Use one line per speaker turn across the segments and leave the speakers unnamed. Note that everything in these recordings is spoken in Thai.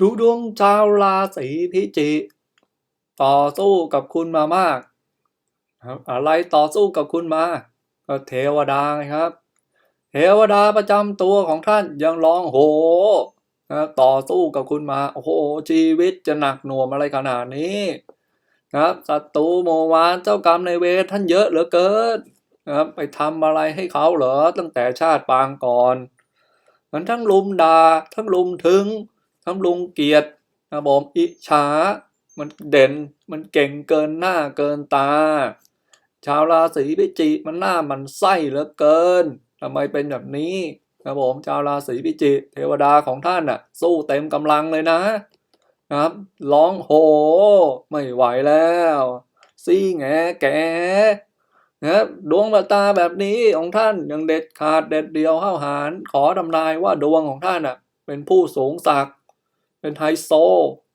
ดูดวงชาวราศีพิจิกต่อสู้กับคุณมามากครับอะไรต่อสู้กับคุณมา ก็เทวดาไงครับ เทวดาประจำตัวของท่านยังร้องโหนะครับต่อสู้กับคุณมา โอ้โห ชีวิตจะหนักหน่วงอะไรขนาดนี้นะครับศัตรูโมวานเจ้ากรรมในายเวรท่านเยอะเหลือเกินนะครับไปทำอะไรให้เขาเหรอตั้งแต่ชาติปางก่อน มันทั้งลุมดา่าทั้งลุมถึง ทั้งลุงเกียรตินะผมอิจฉามันเด่นมันเก่งเกินหน้าเกินตา ชาวราศีพิจิกมันหน้ามันไส้เหลือเกินทำไมเป็นแบบนี้นะผมชาวราศีพิจิกเทวดาของท่านน่ะ สู้เต็มกำลังเลยนะนะครับร้องโห ไม่ไหวแล้ว ซี่แงแกนะดวงตาแบบนี้ของท่านยังเด็ดขาดเด็ดเดียวห้าหาร ขอทำนายว่าดวงของท่านน่ะ เป็นผู้สูงศักดิ์ เป็นไฮโซ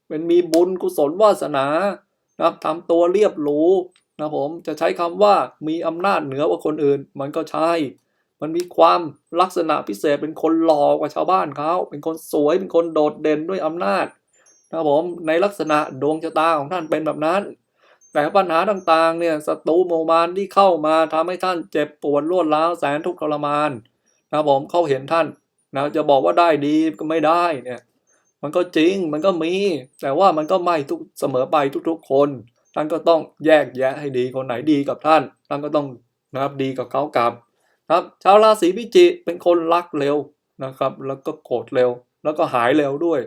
เป็นมีบุญกุศลวาสนานะครับทำตัวเรียบหรูนะผมจะใช้คำว่ามีอำนาจเหนือกว่าคนอื่น มันก็ใช่ มันมีความลักษณะพิเศษเป็นคนหล่อกว่าชาวบ้านเขาเป็นคนสวยเป็นคนโดดเด่นด้วยอำนาจนะผมในลักษณะดวงชะตาของท่านเป็นแบบนั้น แต่ปัญหาต่างๆเนี่ยศัตรูโมมานที่เข้ามาทำให้ท่านเจ็บปวดรวดร้าวแสนทุกข์ทรมานนะผมเขาเห็นท่านนะจะบอกว่าได้ดีก็ไม่ได้เนี่ย มันก็จริงมันก็มี แต่ว่ามันก็ไม่ทุกเสมอไปทุกๆคน ท่านก็ต้องแยกแยะให้ดีคนไหนดีกับท่าน ท่านก็ต้องนะครับดีกับเขากลับนะครับชาวราศีพิจิกเป็นคนรักเร็วนะครับ แล้วก็โกรธเร็ว แล้วก็หายเร็วด้วย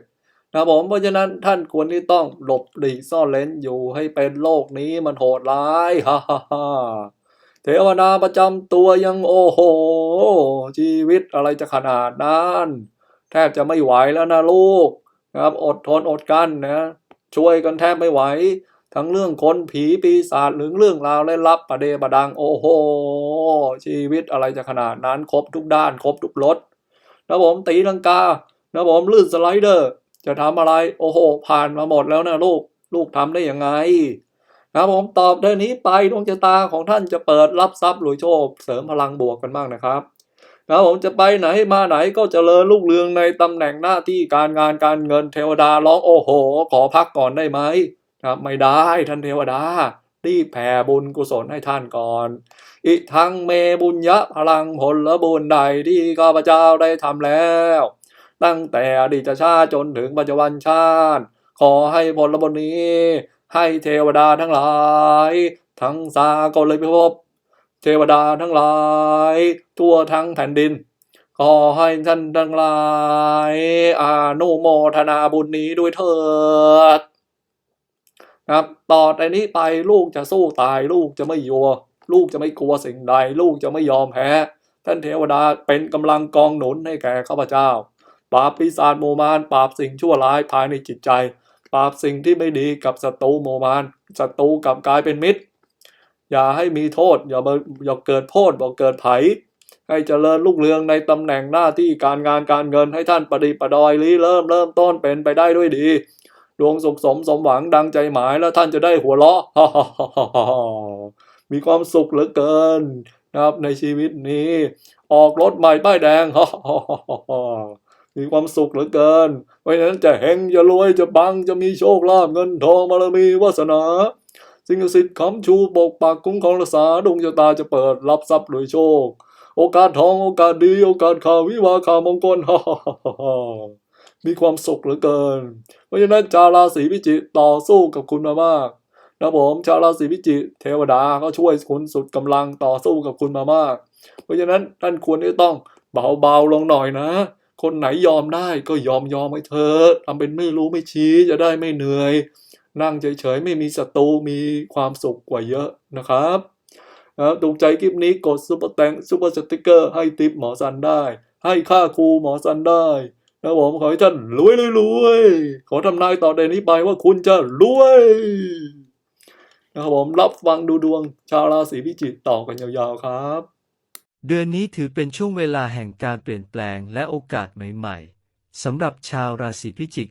นะผมเพราะฉะนั้นท่านควรที่ต้องหลบหลีกซ่อนเลนอยู่ให้เป็นโลกนี้มันโหดร้ายฮ่าฮ่าฮ่าเทวดาประจำตัวยังโอ้โห ชีวิตอะไรจะขนาดนั้น แทบจะไม่ไหวแล้วนะลูก นะครับ อดทนอดกั้นนะช่วยกันแทบไม่ไหว ทั้งเรื่องคนผีปีศาจหรือเรื่องราวเล่นลับประเดประดังโอ้โห ชีวิตอะไรจะขนาดนั้นครบทุกด้านครบทุกรสนะผมตีลังกานะผมลื่นสไลเดอร์ จะทำอะไรโอ้โห ผ่านมาหมดแล้วนะลูกลูกทำได้ยังไงนะผมตอบเดือนนี้ไปดวงชะตาของท่านจะเปิดรับทรัพย์รวยโชค เสริมพลังบวกกันบ้างนะครับ นะครับผมจะไปไหนมาไหนก็เจริญรุ่งเรืองในตำแหน่งหน้าที่การงานการเงินเทวดาร้องโอ้โห ขอพักก่อนได้ไหมครับไม่ได้ท่านเทวดารีบแผ่บุญกุศลให้ท่านก่อน อีกทั้งเมบุญยะพลังผลบุญใดที่ข้าพเจ้าได้ทำแล้ว ตั้งแต่อดีตชาติจนถึงปัจจุบันชาติ ขอให้ผลบุญนี้ ให้เทวดาทั้งหลาย ทั้งสากลเลยพิภพ ทวดาทั้งหลาย ทั่วทั้งแผ่นดิน ขอให้ท่านทั้งหลายอานุโมทนาบุญนี้ด้วยเถิดครับต่อแต่นี้ไปลูกจะสู้ตายลูกจะไม่ยัว ลูกจะไม่กลัวสิ่งใด ลูกจะไม่ยอมแพ้ ท่านเทวดาเป็นกำลังกองหนุนให้แก่ข้าพเจ้า ปราบปีศาจโมมานปราบสิ่งชั่วร้ายภายในจิตใจ ปราบสิ่งที่ไม่ดีกับศัตรูโมมานศัตรูกลับกลายเป็นมิตร อย่าให้มีโทษ อย่ามาอย่าเกิดโทษบอกเกิดไผให้เจริญรุ่งเรืองในตำแหน่งหน้าที่การงานการเงินให้ท่านประดิปดอยรีเริ่มเริ่มต้นเป็นไปได้ด้วยดี ดวงสุขสมสมหวังดังใจหมายแล้วท่านจะได้หัวเราะมีความสุขเหลือเกินนะครับในชีวิตนี้ ออกรถใหม่ป้ายแดงมีความสุขเหลือเกิน เพราะฉะนั้นจะเฮงจะรวยจะบังจะมีโชคลาภเงินทองบารมีวาสนา สิ่งศักดิ์สิทธิ์คำชูปกปักคุ้มครองรักษาดวงชะตาจะเปิดรับทรัพย์รวยโชค โอกาสทองโอกาสดีโอกาสข่าววิวาข่าวมงคลมีความสุขเหลือเกิน เพราะฉะนั้นชาวราศีพิจิกต่อสู้กับคุณมามากนะผมชาวราศีพิจิกเทวดาเขาช่วยคุณสุดกำลังต่อสู้กับคุณมามาก เพราะฉะนั้นท่านควรที่ต้องเบาๆลงหน่อยนะ คนไหนยอมได้ก็ยอมยอมให้เธอทำเป็นไม่รู้ไม่ชี้จะได้ไม่เหนื่อย นั่งเฉยๆ ไม่มีศัตรูมีความสุขกว่าเยอะนะครับนะถูกใจคลิปนี้กดซุปเปอร์แตงซุปเปอร์สติกเกอร์ให้ติปหมอซันได้ ให้ค่าครูหมอซันได้นะผมขอให้ท่านรวยรวยรวยขอทำนายต่อเดนนี้ไปว่าคุณจะรวยนะครับผมรับฟังดูดวงชาวราศีพิจิกต่อกันยาวๆครับ
เดือนนี้ถือเป็นช่วงเวลาแห่งการเปลี่ยนแปลงและโอกาสใหม่ ๆสำหรับชาวราศีพิจิก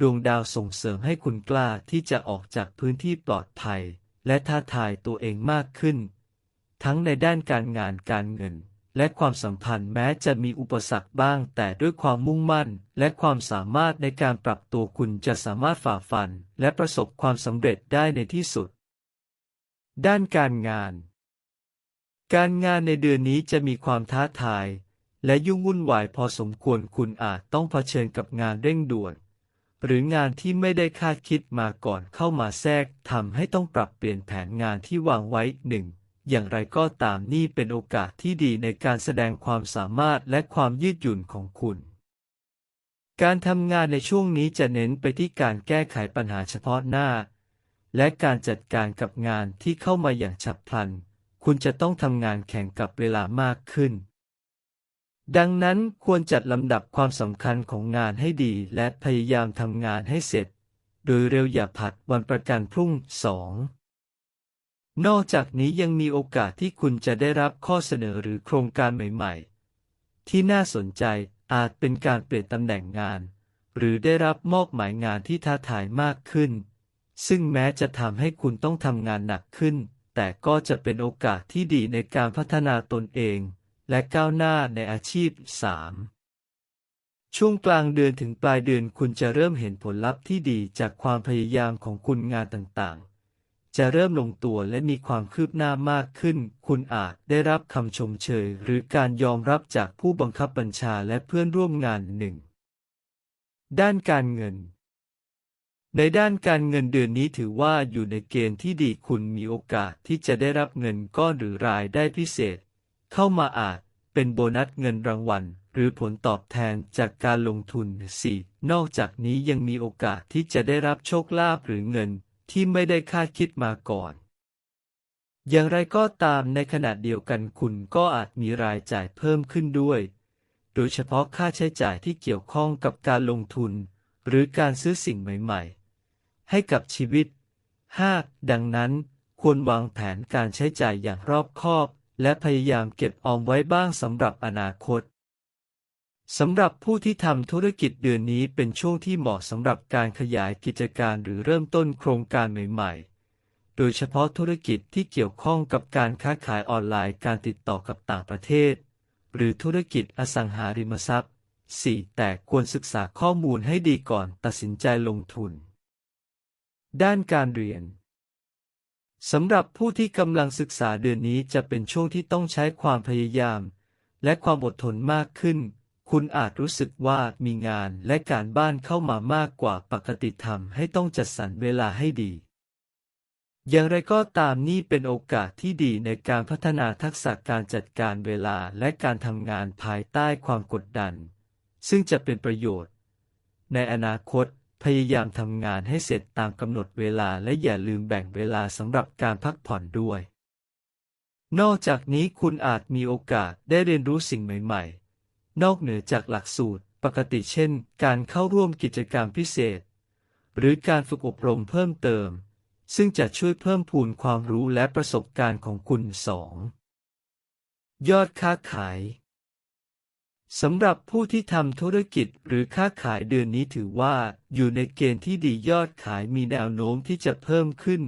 ดวงดาวส่งเสริมให้คุณกล้าที่จะออกจากพื้นที่ปลอดภัย และท้าทายตัวเองมากขึ้น ทั้งในด้านการงานการเงิน และความสัมพันธ์แม้จะมีอุปสรรคบ้าง แต่ด้วยความมุ่งมั่น และความสามารถในการปรับตัวคุณจะสามารถฝ่าฟัน และประสบความสำเร็จได้ในที่สุด ด้านการงาน การงานในเดือนนี้จะมีความท้าทาย และยุ่งวุ่นวายพอสมควรคุณอาจต้องเผชิญกับงานเร่งด่วน หรืองานที่ไม่ได้คาดคิดมาก่อนเข้ามาแทรกทำให้ต้องปรับเปลี่ยนแผนงานที่วางไว้หนึ่งอย่างไรก็ตามนี่เป็นโอกาสที่ดีในการแสดงความสามารถและความยืดหยุ่นของคุณ การทำงานในช่วงนี้จะเน้นไปที่การแก้ไขปัญหาเฉพาะหน้า และการจัดการกับงานที่เข้ามาอย่างฉับพลัน คุณจะต้องทำงานแข่งกับเวลามากขึ้น ดังนั้นควรจัดลำดับความสำคัญของงานให้ดีและพยายามทำงานให้เสร็จ โดยเร็วอย่าผัดวันประกันพรุ่งสองนอกจากนี้ยังมีโอกาสที่คุณจะได้รับข้อเสนอหรือโครงการใหม่ ๆ ที่น่าสนใจอาจเป็นการเปลี่ยนตำแหน่งงาน หรือได้รับมอบหมายงานที่ท้าทายมากขึ้น ซึ่งแม้จะทำให้คุณต้องทำงานหนักขึ้น แต่ก็จะเป็นโอกาสที่ดีในการพัฒนาตนเอง และก้าวหน้าในอาชีพ 3. ช่วงกลางเดือนถึงปลายเดือนคุณจะเริ่มเห็นผลลัพธ์ที่ดีจากความพยายามของคุณงานต่างๆ จะเริ่มลงตัวและมีความคืบหน้ามากขึ้น คุณอาจได้รับคำชมเชย หรือการยอมรับจากผู้บังคับบัญชาและเพื่อนร่วมงานหนึ่ง ด้านการเงินในด้านการเงินเดือนนี้ถือว่าอยู่ในเกณฑ์ที่ดีคุณมีโอกาสที่จะได้รับเงินก้อนหรือรายได้พิเศษ เข้ามาอาจเป็นโบนัสเงินรางวัล หรือผลตอบแทนจากการลงทุน 4. นอกจากนี้ยังมีโอกาสที่จะได้รับโชคลาภหรือเงินที่ไม่ได้คาดคิดมาก่อน อย่างไรก็ตามในขณะเดียวกันคุณก็อาจมีรายจ่ายเพิ่มขึ้นด้วย โดยเฉพาะค่าใช้จ่ายที่เกี่ยวข้องกับการลงทุน หรือการซื้อสิ่งใหม่ๆ ให้กับชีวิต 5. ดังนั้นควรวางแผนการใช้จ่ายอย่างรอบคอบ และพยายามเก็บออมไว้บ้างสำหรับอนาคตสำหรับผู้ที่ทำธุรกิจเดือนนี้เป็นช่วงที่เหมาะสำหรับการขยายกิจการหรือเริ่มต้นโครงการใหม่ๆ โดยเฉพาะธุรกิจที่เกี่ยวข้องกับการค้าขายออนไลน์การติดต่อกับต่างประเทศ หรือธุรกิจอสังหาริมทรัพย์ 4. แต่ควรศึกษาข้อมูลให้ดีก่อนตัดสินใจลงทุน ด้านการเรียน สำหรับผู้ที่กำลังศึกษาเดือนนี้จะเป็นช่วงที่ต้องใช้ความพยายาม และความอดทนมากขึ้น คุณอาจรู้สึกว่ามีงานและการบ้านเข้ามามากกว่าปกติทำให้ต้องจัดสรรเวลาให้ดี อย่างไรก็ตามนี่เป็นโอกาสที่ดีในการพัฒนาทักษะการจัดการเวลาและการทำงานภายใต้ความกดดัน ซึ่งจะเป็นประโยชน์ ในอนาคต พยายามทำงานให้เสร็จตามกำหนดเวลาและอย่าลืมแบ่งเวลาสำหรับการพักผ่อนด้วย นอกจากนี้คุณอาจมีโอกาสได้เรียนรู้สิ่งใหม่ ๆ นอกเหนือจากหลักสูตรปกติเช่น การเข้าร่วมกิจกรรมพิเศษ หรือการฝึกอบรมเพิ่มเติม ซึ่งจะช่วยเพิ่มพูนความรู้และประสบการณ์ของคุณสองยอดค้าขาย สำหรับผู้ที่ทำธุรกิจหรือค้าขายเดือนนี้ถือว่า อยู่ในเกณฑ์ที่ดียอดขายมีแนวโน้มที่จะเพิ่มขึ้น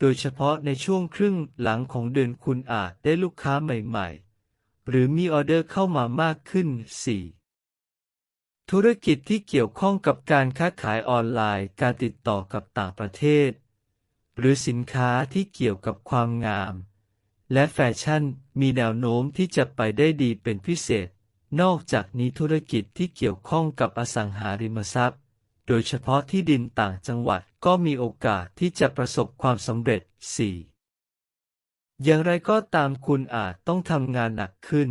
โดยเฉพาะในช่วงครึ่งหลังของเดือนคุณอาจได้ลูกค้าใหม่ๆ หรือมีออเดอร์เข้ามามากขึ้น 4. ธุรกิจที่เกี่ยวข้องกับการค้าขายออนไลน์ การติดต่อกับต่างประเทศ หรือสินค้าที่เกี่ยวกับความงาม และแฟชั่นมีแนวโน้มที่จะไปได้ดีเป็นพิเศษ นอกจากนี้ธุรกิจที่เกี่ยวข้องกับอสังหาริมทรัพย์ โดยเฉพาะที่ดินต่างจังหวัดก็มีโอกาสที่จะประสบความสำเร็จ 4. อย่างไรก็ตามคุณอาจต้องทำงานหนักขึ้น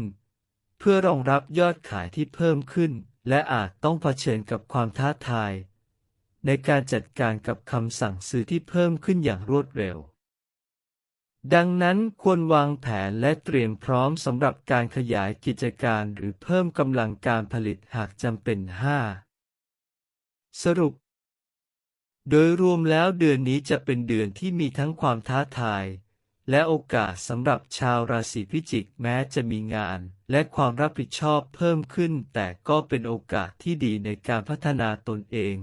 เพื่อรองรับยอดขายที่เพิ่มขึ้น และอาจต้องเผชิญกับความท้าทาย ในการจัดการกับคำสั่งซื้อที่เพิ่มขึ้นอย่างรวดเร็ว ดังนั้นควรวางแผนและเตรียมพร้อมสำหรับการขยายกิจการหรือเพิ่มกำลังการผลิตหากจำเป็น 5. สรุป โดยรวมแล้วเดือนนี้จะเป็นเดือนที่มีทั้งความท้าทาย และโอกาสสำหรับชาวราศีพิจิกแม้จะมีงาน และความรับผิดชอบเพิ่มขึ้น แต่ก็เป็นโอกาสที่ดีในการพัฒนาตนเอง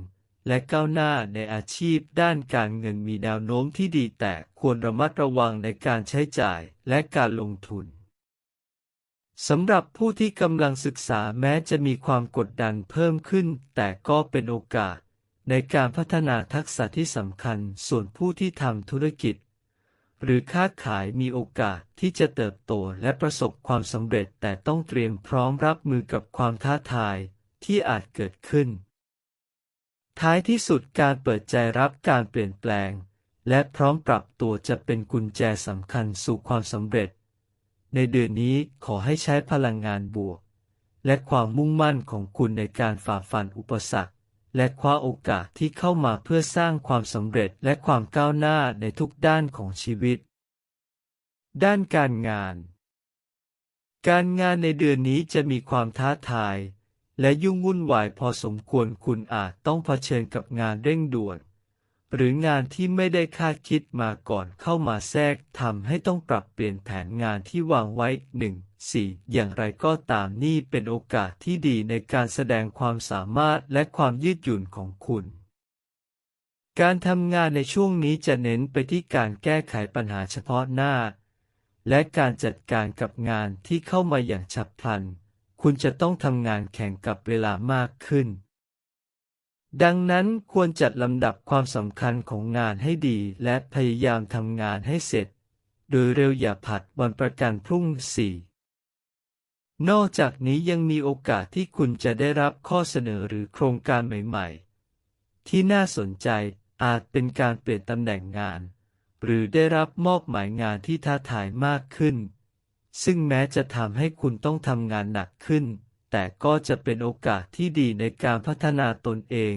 และก้าวหน้าในอาชีพด้านการเงินมีแนวโน้มที่ดีแต่ควรระมัดระวังในการใช้จ่ายและการลงทุนสำหรับผู้ที่กำลังศึกษาแม้จะมีความกดดันเพิ่มขึ้น แต่ก็เป็นโอกาสในการพัฒนาทักษะที่สำคัญส่วนผู้ที่ทำธุรกิจ หรือค้าขายมีโอกาสที่จะเติบโตและประสบความสำเร็จแต่ต้องเตรียมพร้อมรับมือกับความท้าทายที่อาจเกิดขึ้น ท้ายที่สุดการเปิดใจรับการเปลี่ยนแปลง และพร้อมปรับตัวจะเป็นกุญแจสำคัญสู่ความสำเร็จ ในเดือนนี้ขอให้ใช้พลังงานบวก และความมุ่งมั่นของคุณในการฝ่าฟันอุปสรรค และคว้าโอกาสที่เข้ามาเพื่อสร้างความสำเร็จและความก้าวหน้าในทุกด้านของชีวิต ด้านการงาน การงานในเดือนนี้จะมีความท้าทาย และยุ่งวุ่นวายพอสมควรคุณอาจต้องเผชิญกับงานเร่งด่วน หรืองานที่ไม่ได้คาดคิดมาก่อนเข้ามาแทรกทำให้ต้องปรับเปลี่ยนแผนงานที่วางไว้1 4อย่างไรก็ตามนี่เป็นโอกาสที่ดีในการแสดงความสามารถและความยืดหยุ่นของคุณ การทำงานในช่วงนี้จะเน้นไปที่การแก้ไขปัญหาเฉพาะหน้า และการจัดการกับงานที่เข้ามาอย่างฉับพลัน คุณจะต้องทำงานแข่งกับเวลามากขึ้น ดังนั้นควรจัดลำดับความสำคัญของงานให้ดีและพยายามทำงานให้เสร็จ โดยเร็วอย่าผัดวันประกันพรุ่งสี่นอกจากนี้ยังมีโอกาสที่คุณจะได้รับข้อเสนอหรือโครงการใหม่ๆ ที่น่าสนใจอาจเป็นการเปลี่ยนตำแหน่งงาน หรือได้รับมอบหมายงานที่ท้าทายมากขึ้น ซึ่งแม้จะทำให้คุณต้องทำงานหนักขึ้น แต่ก็จะเป็นโอกาสที่ดีในการพัฒนาตนเอง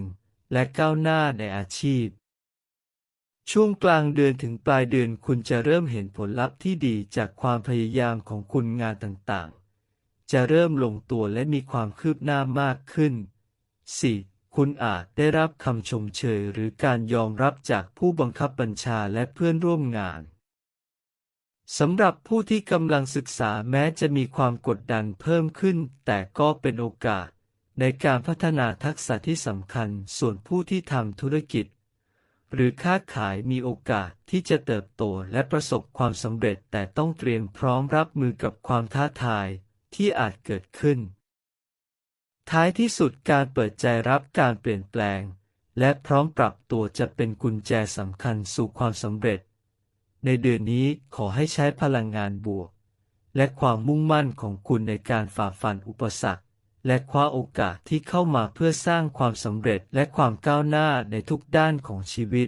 และก้าวหน้าในอาชีพ ช่วงกลางเดือนถึงปลายเดือนคุณจะเริ่มเห็นผลลัพธ์ที่ดีจากความพยายามของคุณงานต่างๆ จะเริ่มลงตัวและมีความคืบหน้ามากขึ้น 4. คุณอาจได้รับคำชมเชยหรือการยอมรับจากผู้บังคับบัญชาและเพื่อนร่วมงาน สำหรับผู้ที่กำลังศึกษาแม้จะมีความกดดันเพิ่มขึ้น แต่ก็เป็นโอกาส ในการพัฒนาทักษะที่สำคัญส่วนผู้ที่ทำธุรกิจ หรือค้าขายมีโอกาสที่จะเติบโตและประสบความสำเร็จแต่ต้องเตรียมพร้อมรับมือกับความท้าทายที่อาจเกิดขึ้น ท้ายที่สุดการเปิดใจรับการเปลี่ยนแปลง และพร้อมปรับตัวจะเป็นกุญแจสำคัญสู่ความสำเร็จ ในเดือนนี้ขอให้ใช้พลังงานบวก และความมุ่งมั่นของคุณในการฝ่าฟันอุปสรรค และคว้าโอกาสที่เข้ามาเพื่อสร้างความสำเร็จและความก้าวหน้าในทุกด้านของชีวิต